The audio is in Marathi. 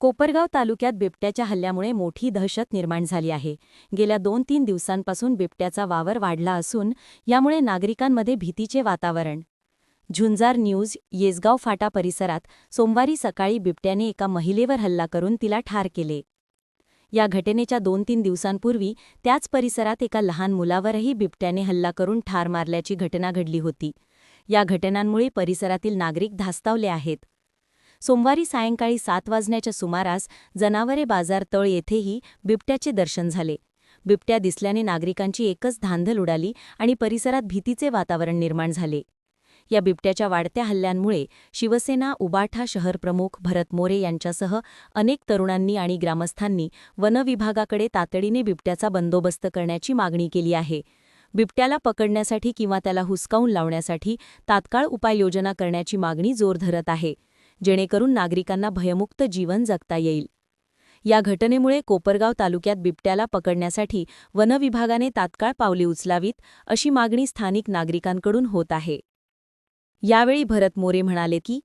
कोपरगाव तालुक्यात बिबट्याच्या हल्ल्यामुळे मोठी दहशत निर्माण झाली आहे. गेल्या दोन तीन दिवसांपासून बिबट्याचा वावर वाढला असून यामुळे नागरिकांमध्ये भीतीचे वातावरण. झुंजार न्यूज येसगाव फाटा परिसरात सोमवारी सकाळी बिबट्याने एका महिलेवर हल्ला करून तिला ठार केले. या घटनेच्या दोन तीन दिवसांपूर्वी त्याच परिसरात एका लहान मुलावरही बिबट्याने हल्ला करून ठार मारल्याची घटना घडली होती. या घटनांमुळे परिसरातील नागरिक धास्तावले आहेत. सोमवारी सायंकाळी सात वाजण्याच्या सुमारास जनावरे बाजार तळ येथेही बिबट्याचे दर्शन झाले. बिबट्या दिसल्याने नागरिकांची एकच धांधल उडाली आणि परिसरात भीतीचे वातावरण निर्माण झाले. या बिबट्याच्या वाढत्या हल्ल्यांमुळे शिवसेना उबाठा शहरप्रमुख भरत मोरे यांच्यासह अनेक तरुणांनी आणि ग्रामस्थांनी वनविभागाकडे तातडीने बिबट्याचा बंदोबस्त करण्याची मागणी केली आहे. बिबट्याला पकडण्यासाठी किंवा त्याला हुसकावून लावण्यासाठी तात्काळ उपाययोजना करण्याची मागणी जोर धरत आहे. जेणेकरून नागरिकांना भयमुक्त जीवन जगता येईल. या घटनेमुळे कोपरगाव तालुक्यात बिबट्याला पकडण्यासाठी वनविभागाने तात्काळ पावले उचलावीत अशी मागणी स्थानिक नागरिकांकडून होत आहे. यावेळी भरत मोरे म्हणाले की